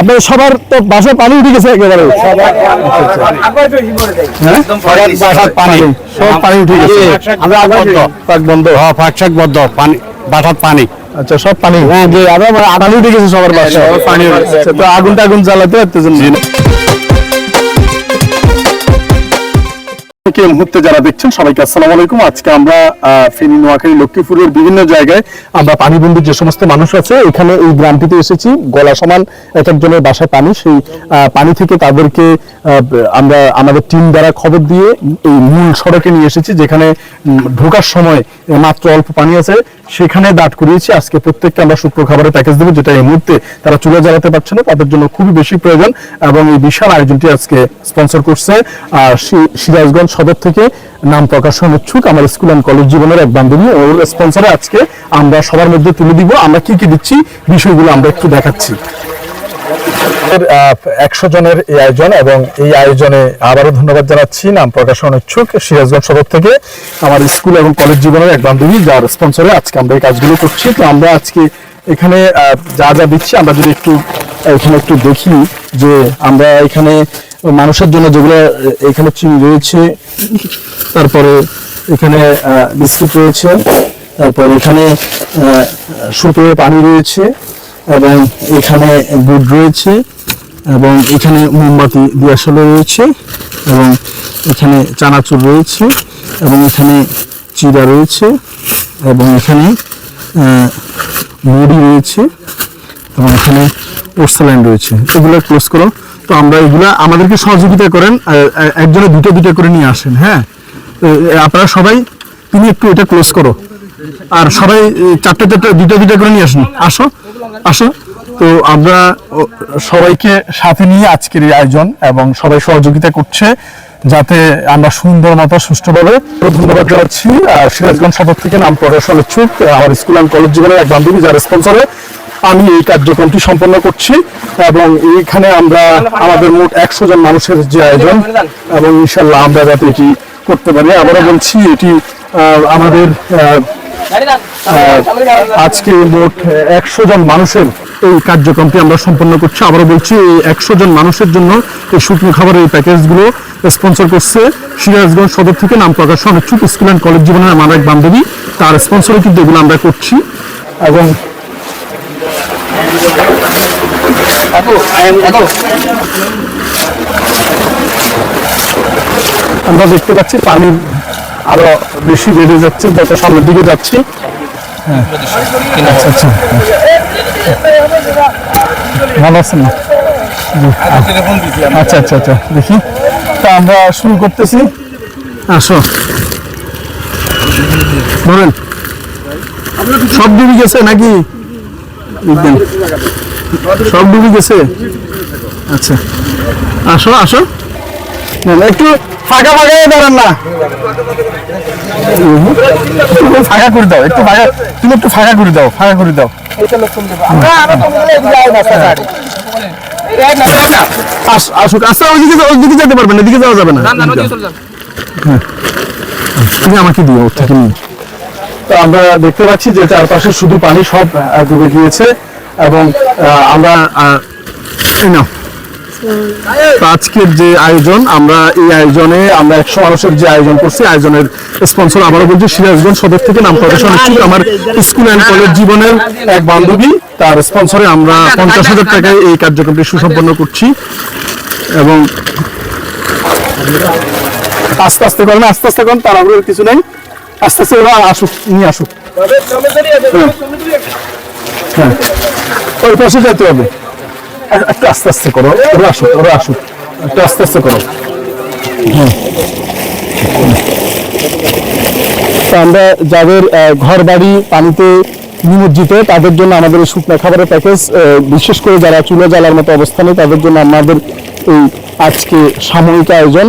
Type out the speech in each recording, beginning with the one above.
আপনার সবার তো বাসায় পানি উঠে গেছে একেবারে। হ্যাঁ? সব পানি। উঠে গেছে। আমরা পাক বন্ধ হ্যাঁ ফাঁক শাক বদ্ধ পানি বাসার পানি। আচ্ছা সব পানি। হ্যাঁ যে আমরা পানি উঠে গেছে সবার বাসায়। পানি তো আগুন টাগুন জ্বালাতে পারতেছেন এই মুহূর্তে যারা দেখছেন, সবাইকে আসসালামু আলাইকুম। আজকে আমরা ফেনী, নোয়াখালী, লক্ষ্মীপুরের বিভিন্ন জায়গায় আমরা যে সমস্ত মানুষ আছে, এখানে এই গ্রামটিতে এসেছি। গলা সমান এক একজনের বাসায় পানি। সেই পানি থেকে তাদেরকে আমরা আমাদের টিম দ্বারা খবর দিয়ে এই মূল সড়কে নিয়ে এসেছি, যেখানে ঢোকার সময় মাত্র অল্প পানি আছে। সেখানে দাঁড় করিয়েছি। আজকে প্রত্যেককে আমরা শুক্র খাবারের প্যাকেজ দেবো, যেটা এই মুহূর্তে তারা চুলে জ্বালাতে পারছে না। তাদের জন্য খুবই বেশি প্রয়োজন। এবং এই বিশাল আয়োজনটি আজকে স্পন্সর করছে সিরাজগঞ্জ সদর থেকে নাম প্রকাশন ইচ্ছুক আমার স্কুল অ্যান্ড কলেজ জীবনের এক বান্ধবী ওর স্পন্সরে আজকে আমরা সবার মধ্যে তুলে দিব। আমরা কি কি দিচ্ছি বিষয়গুলো আমরা একটু দেখাচ্ছি। একশো জনের এই আয়োজন এবং এই আয়োজনে আবারও ধন্যবাদ জানাচ্ছি। নাম প্রকাশন ইচ্ছুক সিরাজগঞ্জ সদর থেকে আমার স্কুল এবং কলেজ জীবনের এক বান্ধবী যার স্পন্সরে আজকে আমরা এই কাজগুলো করছি। তো আমরা আজকে এখানে যা যা দিচ্ছি আমরা যদি একটু, এখানে একটু দেখি যে আমরা এখানে মানুষের জন্য যেগুলো এখানে চিনি রয়েছে, তারপরে এখানে বিস্কুট রয়েছে, তারপর এখানে সুপে পানি রয়েছে, এবং এখানে গুড় রয়েছে, এবং এখানে মোমবাতি দিয়াশালো রয়েছে, এবং এখানে চানাচুর রয়েছে, এবং এখানে চিড়া রয়েছে, এবং এখানে মুড়ি রয়েছে, এবং এখানে পোর্সেলাইন রয়েছে। এগুলো ক্লোজ করো। তো আমরা এগুলা আমাদেরকে সহযোগিতা করেন একজনে দুটো দুটো করে নিয়ে আসেন হ্যাঁ? আপনারা সবাই, তুমি একটু এটা ক্লোজ করো। আর সবাই চারটে চারটে দুটো দুটো করে নিয়ে আসুন। আসো আসো। তো আমরা সবাইকে সাথে নিয়ে আজকের এই আয়োজন এবং সবাই সহযোগিতা করছে যাতে আমরা সুন্দর মতো, সুষ্ঠুভাবে ধন্যবাদ জানাচ্ছি। সিরাজগঞ্জ সদর থেকে নাম প্রদর্শন ইচ্ছুক আমার স্কুল অ্যান্ড কলেজ জীবনের এক বান্ধবী, যার স্পন্সরে আমি এই কার্যক্রমটি সম্পন্ন করছি এবং এইখানে আমরা আমাদের মোট একশো জন মানুষের যে আয়োজন, এবং ইনশাল্লাহ আমরা যাতে এটি করতে পারি। আবারও বলছি, এটি আমাদের আজকে মোট একশো জন মানুষের এই কার্যক্রমটি আমরা সম্পন্ন করছি। আবারও বলছি, এই একশো জন মানুষের জন্য এই শুকনো খাবারের এই প্যাকেজগুলো স্পন্সর করছে সিরাজগঞ্জ সদর থেকে নাম প্রকাশন ইচ্ছুক স্কুল অ্যান্ড কলেজ জীবনের আমার এক বান্ধবী। তার স্পন্সরে কিন্তু এগুলো আমরা করছি। এবং আমরা দেখতে পাচ্ছি পানির আরও বেশি বেড়ে যাচ্ছে, যত সামনের দিকে যাচ্ছি। হ্যাঁ। আচ্ছা আচ্ছা। ভালো জি। আচ্ছা। আচ্ছা আচ্ছা দেখি। তা আমরা শুরু করতেছি। আসো। ধরেন সব ডুবে গেছে নাকি? সব ডুবে গেছে? আচ্ছা। আসো আসো। একটু ফাঁকা ফাঁকা দাঁড়ান না। ফাঁকা করে দাও একটু ফাঁকা তুমি একটু ফাঁকা করে দাও ফাঁকা করে দাও। আসুক আচ্ছা ওইদিকে ওইদিকে যেতে পারবেন না এদিকে যাওয়া যাবে না। হ্যাঁ। তুমি আমাকে দিও থেকে নিয়ে তো আমরা দেখতে পাচ্ছি যে চারপাশে শুধু পানি সব ডুবে গিয়েছে এবং আমরা আজকের যে আয়োজন, আমরা এই আয়োজনে, আমরা একশো মানুষের যে আয়োজন করছি, আয়োজনের স্পন্সর আবারও বলছি, সিরাজগঞ্জ সদর থেকে নাম প্রকাশন ইচ্ছুক আমার স্কুল অ্যান্ড কলেজ জীবনের এক বান্ধবী। তার স্পন্সরে আমরা পঞ্চাশ হাজার টাকায় এই কার্যক্রমটি সুসম্পন্ন করছি এবং আস্তে আস্তে করেন, আস্তে আস্তে করেন তার কিছু নেই। আস্তে আস্তে ওরা আসুক নিয়ে আসুক হ্যাঁ ওই পাশে যেতে হবে একটু আস্তে আস্তে করো ওরা আসুক ওরা আসুক একটু আস্তে আস্তে করো। তো আমরা যাদের ঘর বাড়ি পানিতে নিমজ্জিত তাদের জন্য আমাদের এই শুকনো খাবারের প্যাকেজ বিশেষ করে যারা চুলো জ্বালার মতো অবস্থানে তাদের জন্য আমাদের এই আজকে সাময়িক আয়োজন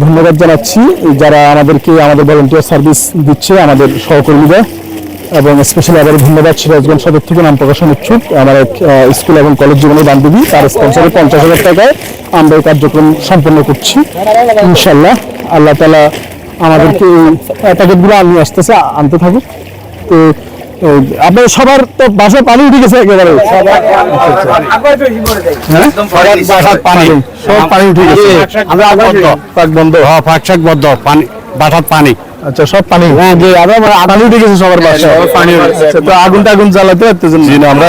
ধন্যবাদ জানাচ্ছি। যারা আমাদেরকে আমাদের ভলেন্টিয়ার সার্ভিস দিচ্ছে, আমাদের সহকর্মীরা, এবং স্পেশালি আবার ধন্যবাদ সিরাজগঞ্জ সদর থেকে নাম প্রকাশন ইচ্ছুক আমার এক স্কুল এবং কলেজ জীবনের বান্ধবী, তার স্পন্সরে পঞ্চাশ হাজার টাকায় আমরা এই কার্যক্রম সম্পন্ন করছি। ইনশাল্লাহ আল্লাহ তালা আমাদেরকে এই প্যাকেটগুলো আনিয়ে আসতেছে, আনতে থাকুক। তো এই, আপনাদের সবার তো বাসায় পানি উঠে গেছে একেবারে। হ্যাঁ? বাসার পানি সব পানি উঠে গেছে। পাক বন্ধ। হ্যাঁ ফাঁক শাক বদ্ধ। পানি বাটার পানি। আচ্ছা সব পানি। হ্যাঁ যে আমরা পানি উঠে গেছে সবার বাসায়। পানি উঠে আচ্ছা, তো আগুন টাগুন জ্বালাতে পারতেছেন না আমরা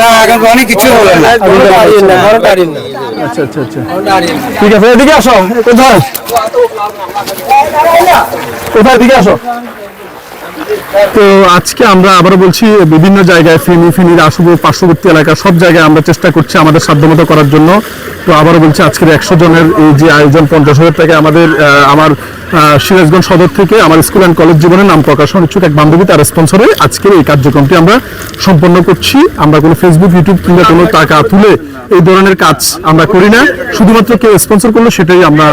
না। অনেক কিছু হবে না। আচ্ছা আচ্ছা আচ্ছা। ঠিক আছে এদিকে আসো। কোথায়? কোথায়? দিকে আসো। তো আজকে আমরা আবারও বলছি, বিভিন্ন জায়গায় ফেনি, ফেনির আশুব পার্শ্ববর্তী এলাকা, সব জায়গায় আমরা চেষ্টা করছি আমাদের সাধ্যমতো করার জন্য। তো আবারও বলছি, আজকের একশো জনের এই যে আয়োজন, পঞ্চাশ হাজার টাকা আমাদের আমার সিরাজগঞ্জ সদর থেকে আমার স্কুল অ্যান্ড কলেজ জীবনের নাম প্রকাশন ইচ্ছুক এক বান্ধবী, তার স্পন্সরে আজকের এই কার্যক্রমটি আমরা সম্পন্ন করছি। আমরা কোনো ফেসবুক ইউটিউব কিংবা কোনো টাকা তুলে এই ধরনের কাজ আমরা করি না। শুধুমাত্র কেউ স্পন্সর করলে সেটাই আমরা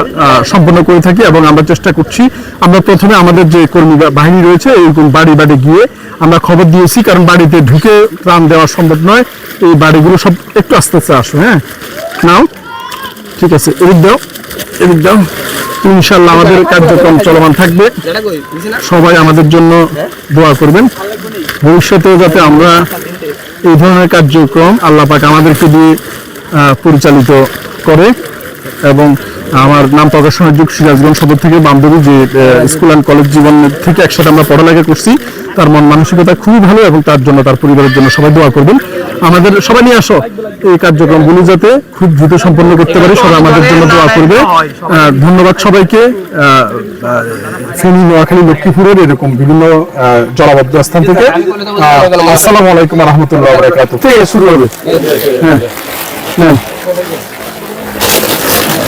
সম্পন্ন করে থাকি এবং আমরা চেষ্টা করছি। আমরা প্রথমে আমাদের যে কর্মী বাহিনী রয়েছে, এইরকম বাড়ি বাড়ি গিয়ে আমরা খবর দিয়েছি, কারণ বাড়িতে ঢুকে ত্রাণ দেওয়া সম্ভব নয়। এই বাড়িগুলো সব একটু আস্তে আস্তে আসো হ্যাঁ? নাও, ঠিক আছে, এদিক দাও এদিক দাও। ইনশাল্লাহ আমাদের কার্যক্রম চলমান থাকবে। সবাই আমাদের জন্য দোয়া করবেন। ভবিষ্যতে যাতে আমরা এই ধরনের কার্যক্রম আল্লাহ পাক আমাদেরকে দিয়ে পরিচালিত করে এবং আমার নাম প্রকাশনের যুগ সিরাজগঞ্জ সদর থেকে বান্ধবী যে স্কুল অ্যান্ড কলেজ জীবন থেকে একসাথে আমরা পড়ালেখা করছি। তার মন মানসিকতা খুবই ভালো এবং তার জন্য তার পরিবারের জন্য সবাই দোয়া করবেন। আমাদের সবাই নিয়ে আসো। এই কার্যক্রমগুলি যাতে খুব দ্রুত সম্পন্ন করতে পারি সবাই আমাদের জন্য দোয়া করবে। আহ, ধন্যবাদ সবাইকে। ফেনী নোয়াখালী লক্ষ্মীপুরের এরকম বিভিন্ন জলাবদ্ধ স্থান থেকে। আসসালামু আলাইকুম রহমতুল্লাহ শুরু হবে হ্যাঁ নেন।